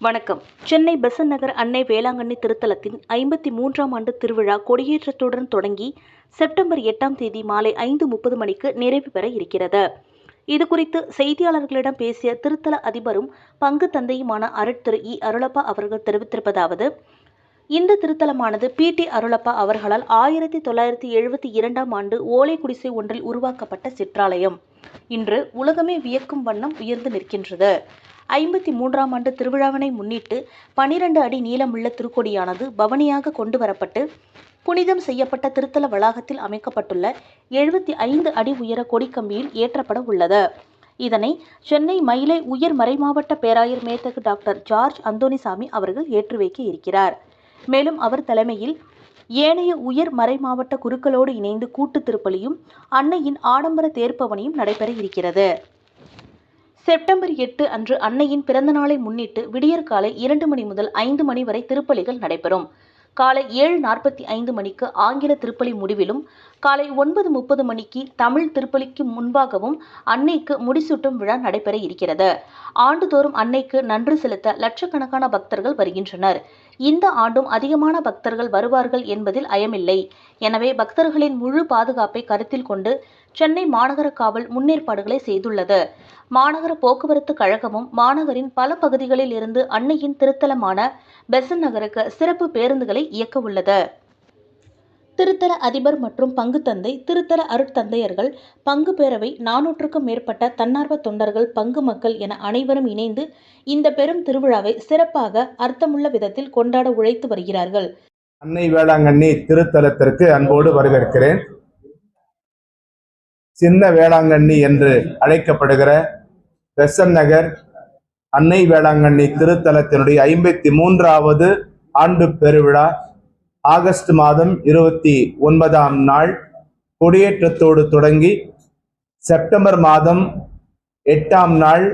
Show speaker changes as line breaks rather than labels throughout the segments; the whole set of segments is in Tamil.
வணக்கம். சென்னை பெசன்ட் நகர் அன்னை வேளாங்கண்ணி திருத்தலத்தின் ஐம்பத்தி மூன்றாம் ஆண்டு திருவிழா கொடியேற்றத்துடன் தொடங்கி செப்டம்பர் எட்டாம் தேதி மாலை ஐந்து முப்பது மணிக்கு நிறைவு பெற இருக்கிறது. இதுகுறித்து செய்தியாளர்களிடம் பேசிய திருத்தல அதிபரும் பங்கு தந்தையுமான அருட்திரு இ அருளப்பா அவர்கள் தெரிவித்திருப்பதாவது இந்த திருத்தலமானது பி டி அருளப்பா அவர்களால் ஆயிரத்தி தொள்ளாயிரத்தி எழுபத்தி இரண்டாம் ஆண்டு ஓலை குடிசை ஒன்றில் உருவாக்கப்பட்ட சிற்றாலயம். இன்று உலகமே வியக்கும் வண்ணம் உயர்ந்து நிற்கின்றது. ஐம்பத்தி மூன்றாம் ஆண்டு திருவிழாவினை முன்னிட்டு பனிரெண்டு அடி நீளமுள்ள திருக்கொடியானது பவனியாக கொண்டு வரப்பட்டு புனிதம் செய்யப்பட்ட திருத்தல வளாகத்தில் அமைக்கப்பட்டுள்ள எழுபத்தி ஐந்து அடி உயர கொடிக்கம்பியில் ஏற்றப்பட உள்ளது. இதனை சென்னை மயிலை உயர் மறைமாவட்ட பேராயர் மேத்தகு டாக்டர் ஜார்ஜ் அந்தோனிசாமி அவர்கள் ஏற்றி வைக்க இருக்கிறார். மேலும் அவர் தலைமையில் ஏனைய உயர் மறைமாவட்ட குருக்களோடு இணைந்து கூட்டு திருப்பலியும் அன்னையின் ஆடம்பர தேர்ப்பவனியும் நடைபெற இருக்கிறது. செப்டம்பர் எட்டு அன்று அன்னையின் பிறந்த நாளை முன்னிட்டு விடியற்காலை இரண்டு மணி முதல் ஐந்து மணி வரை திருப்பலிகள் நடைபெறும். காலை ஏழு நாற்பத்தி ஐந்து மணிக்கு ஆங்கில திருப்பலி முடிவிலும் காலை ஒன்பது முப்பது மணிக்கு தமிழ் திருப்பலிக்கு முன்பாகவும் அன்னைக்கு முடிசூட்டும் விழா நடைபெற இருக்கிறது. ஆண்டுதோறும் அன்னைக்கு நன்றி செலுத்த லட்சக்கணக்கான பக்தர்கள் வருகின்றனர். இந்த ஆண்டும் அதிகமான பக்தர்கள் வருவார்கள் என்பதில் அயமில்லை. எனவே பக்தர்களின் முழு பாதுகாப்பை கருத்தில் கொண்டு சென்னை மாநகர காவல் முன்னேற்பாடுகளை செய்துள்ளது. மாநகர போக்குவரத்து கழகமும் மாநகரின் பல பகுதிகளில் இருந்து அன்னையின் திருத்தலமான பெசன் நகருக்கு சிறப்பு பேருந்துகளை இயக்க உள்ளது திருத்தல அதிபர் மற்றும் பங்கு தந்தை திருத்தல அருட்தந்தையர்கள் பங்கு பேரவை நானூற்றுக்கும் மேற்பட்ட தன்னார்வ தொண்டர்கள் பங்கு மக்கள் என அனைவரும் இணைந்து இந்த பெரும் திருவிழாவை சிறப்பாக அர்த்தமுள்ள விதத்தில் கொண்டாட உழைத்து வருகிறார்கள்.
அன்னை வேளாங்கண்ணி திருத்தலத்திற்கு அன்போடு வரவேற்கிறேன். சின்ன வேளாங்கண்ணி என்று அழைக்கப்படுகிற பெசன் நகர் அன்னை வேளாங்கண்ணி திருத்தலத்தினுடைய ஐம்பத்தி மூன்றாவது ஆண்டு பெருவிழா ஆகஸ்ட் மாதம் இருபத்தி ஒன்பதாம் நாள் கொடியேற்றத்தோடு தொடங்கி செப்டம்பர் மாதம் எட்டாம் நாள்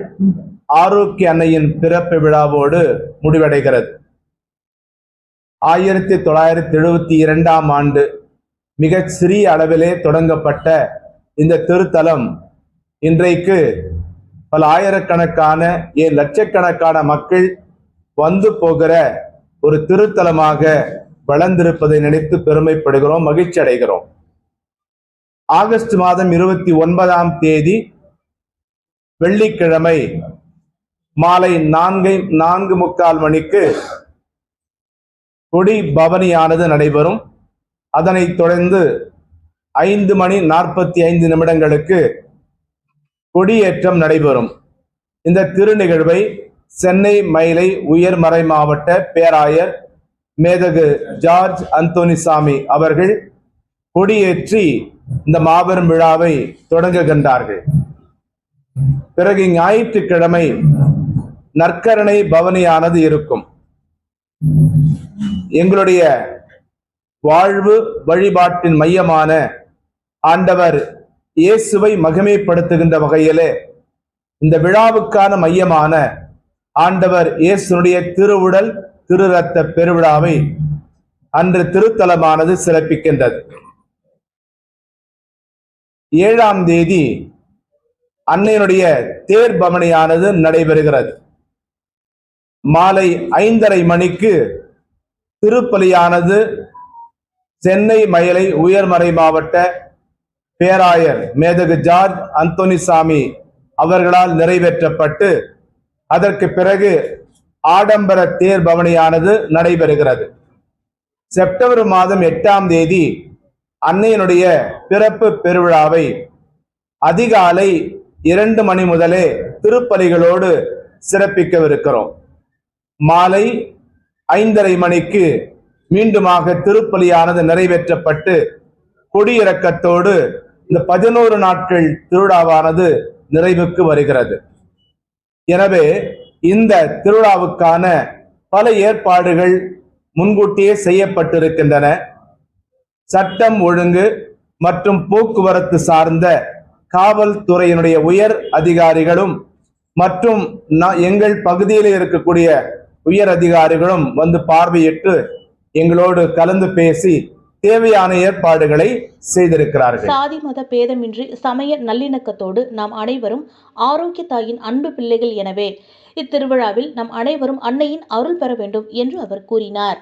ஆரோக்கிய அன்னையின் பிறப்பு விழாவோடு முடிவடைகிறது. ஆயிரத்தி தொள்ளாயிரத்தி எழுபத்தி இரண்டாம் ஆண்டு மிகச் சிறிய அளவிலே தொடங்கப்பட்ட இந்த திருத்தலம் இன்றைக்கு பல ஆயிரக்கணக்கான ஏன் லட்சக்கணக்கான மக்கள் வந்து போகிற ஒரு திருத்தலமாக வளர்ந்திருப்பதை நினைத்து பெருமைப்படுகிறோம் மகிழ்ச்சி அடைகிறோம் ஆகஸ்ட் மாதம் இருபத்தி ஒன்பதாம் தேதி வெள்ளிக்கிழமை மாலை நான்கை நான்கு முக்கால் மணிக்கு கொடி பவனியானது நடைபெறும். அதனைத் தொடர்ந்து ஐந்து மணி நாற்பத்தி ஐந்து நிமிடங்களுக்கு கொடியேற்றம் நடைபெறும். இந்த திருநிகழ்வை சென்னை மயிலை உயர்மறை மாவட்ட பேராயர் மேதகு ஜார்ஜ் அந்தோனிசாமி அவர்கள் கொடியேற்றி இந்த மாபெரும் விழாவை தொடங்குகின்றார்கள். பிறகு ஞாயிற்றுக்கிழமை நற்கரணை பவனியானது இருக்கும். எங்களுடைய வாழ்வு வழிபாட்டின் மையமான ஆண்டவர் இயேசுவை மகிமைப்படுத்துகின்ற வகையிலே இந்த விழாவுக்கான மையமான ஆண்டவர் இயேசுனுடைய திருவுடல் திரு ரத்த பெருவிழாவை அன்று திருத்தலமானது சிறப்பிக்கின்றது. ஏழாம் தேதி அன்னையினுடைய தேர் பவனியானது நடைபெறுகிறது. மாலை ஐந்தரை மணிக்கு திருப்பலியானது சென்னை மயிலை உயர்மறை மாவட்ட பேராயர் மேதகு ஜார்ஜ் அந்தோனிசாமி அவர்களால் நிறைவேற்றப்பட்டு அதற்கு பிறகு ஆடம்பர தேர் பவனியானது நடைபெறுகிறது. செப்டம்பர் மாதம் எட்டாம் தேதி அன்னையினுடைய பிறப்பு பெருவிழாவை அதிகாலை இரண்டு மணி முதலே திருப்பலிகளோடு சிறப்பிக்கவிருக்கிறோம். மாலை ஐந்தரை மணிக்கு மீண்டுமாக திருப்பலியானது நிறைவேற்றப்பட்டு கொடியிறக்கத்தோடு இந்த பதினோரு நாட்கள் திருவிழாவானது நிறைவுக்கு வருகிறது. எனவே இந்த திருவிழாவுக்கான பல ஏற்பாடுகள் முன்கூட்டியே செய்யப்பட்டிருக்கின்றன. சட்டம் ஒழுங்கு மற்றும் போக்குவரத்து சார்ந்த காவல்துறையினுடைய உயர் அதிகாரிகளும் மற்றும் எங்கள் பகுதியில் இருக்கக்கூடிய உயர் அதிகாரிகளும் வந்து பார்வையிட்டு எங்களோடு கலந்து பேசி தேவையான ஏற்பாடுகளை செய்திருக்கிறார்கள்.
சாதி மத பேதமின்றி சமய நல்லிணக்கத்தோடு நாம் அனைவரும் ஆரோக்கிய தாயின் அன்பு பிள்ளைகள் எனவே. இத்திருவிழாவில் நம் அனைவரும் அன்னையின் அருள் பெற வேண்டும் என்று அவர் கூறினார்.